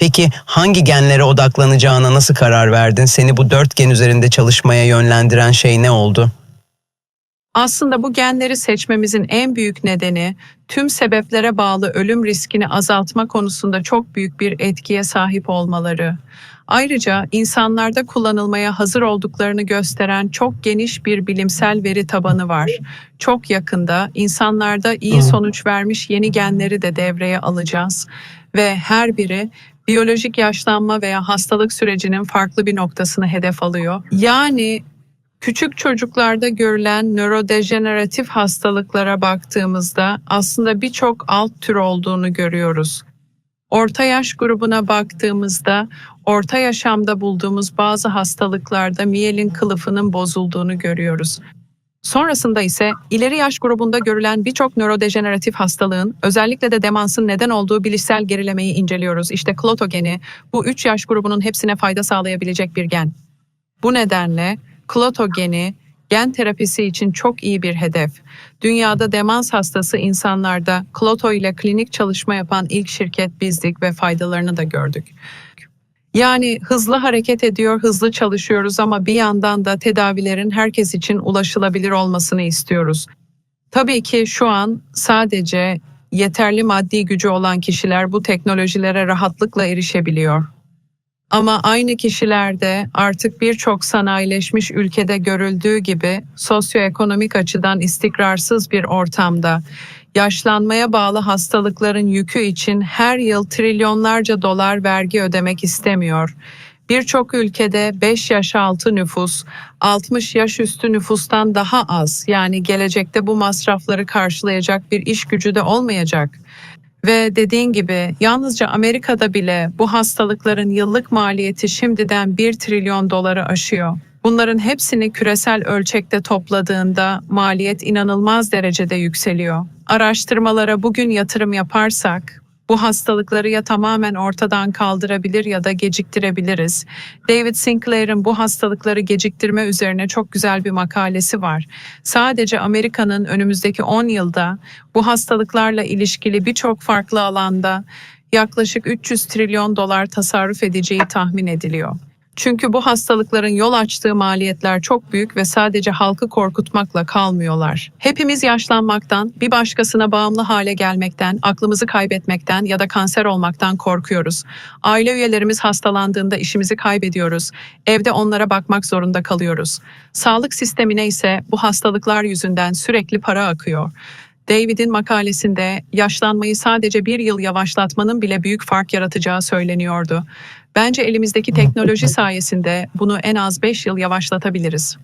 Peki hangi genlere odaklanacağına nasıl karar verdin? Seni bu dört gen üzerinde çalışmaya yönlendiren şey ne oldu? Aslında bu genleri seçmemizin en büyük nedeni tüm sebeplere bağlı ölüm riskini azaltma konusunda çok büyük bir etkiye sahip olmaları. Ayrıca insanlarda kullanılmaya hazır olduklarını gösteren çok geniş bir bilimsel veri tabanı var. Çok yakında insanlarda iyi sonuç vermiş yeni genleri de devreye alacağız ve her biri biyolojik yaşlanma veya hastalık sürecinin farklı bir noktasını hedef alıyor. Yani Küçük çocuklarda görülen nörodejeneratif hastalıklara baktığımızda aslında birçok alt tür olduğunu görüyoruz. Orta yaş grubuna baktığımızda orta yaşamda bulduğumuz bazı hastalıklarda miyelin kılıfının bozulduğunu görüyoruz. Sonrasında ise ileri yaş grubunda görülen birçok nörodejeneratif hastalığın özellikle de demansın neden olduğu bilişsel gerilemeyi inceliyoruz. İşte klotogeni bu 3 yaş grubunun hepsine fayda sağlayabilecek bir gen. Bu nedenle Kloto geni gen terapisi için çok iyi bir hedef. Dünyada demans hastası insanlarda Kloto ile klinik çalışma yapan ilk şirket bizdik ve faydalarını da gördük. Yani hızlı hareket ediyor, hızlı çalışıyoruz ama bir yandan da tedavilerin herkes için ulaşılabilir olmasını istiyoruz. Tabii ki şu an sadece yeterli maddi gücü olan kişiler bu teknolojilere rahatlıkla erişebiliyor. Ama aynı kişilerde artık birçok sanayileşmiş ülkede görüldüğü gibi sosyoekonomik açıdan istikrarsız bir ortamda yaşlanmaya bağlı hastalıkların yükü için her yıl trilyonlarca dolar vergi ödemek istemiyor. Birçok ülkede 5 yaş altı nüfus 60 yaş üstü nüfustan daha az yani gelecekte bu masrafları karşılayacak bir iş gücü de olmayacak. Ve dediğin gibi yalnızca Amerika'da bile bu hastalıkların yıllık maliyeti şimdiden 1 trilyon doları aşıyor. Bunların hepsini küresel ölçekte topladığında maliyet inanılmaz derecede yükseliyor. Araştırmalara bugün yatırım yaparsak bu hastalıkları ya tamamen ortadan kaldırabilir ya da geciktirebiliriz. David Sinclair'ın bu hastalıkları geciktirme üzerine çok güzel bir makalesi var. Sadece Amerika'nın önümüzdeki 10 yılda bu hastalıklarla ilişkili birçok farklı alanda yaklaşık 300 trilyon dolar tasarruf edeceği tahmin ediliyor. Çünkü bu hastalıkların yol açtığı maliyetler çok büyük ve sadece halkı korkutmakla kalmıyorlar. Hepimiz yaşlanmaktan, bir başkasına bağımlı hale gelmekten, aklımızı kaybetmekten ya da kanser olmaktan korkuyoruz. Aile üyelerimiz hastalandığında işimizi kaybediyoruz. Evde onlara bakmak zorunda kalıyoruz. Sağlık sistemine ise bu hastalıklar yüzünden sürekli para akıyor. David'in makalesinde yaşlanmayı sadece bir yıl yavaşlatmanın bile büyük fark yaratacağı söyleniyordu. Bence elimizdeki teknoloji sayesinde bunu en az 5 yıl yavaşlatabiliriz.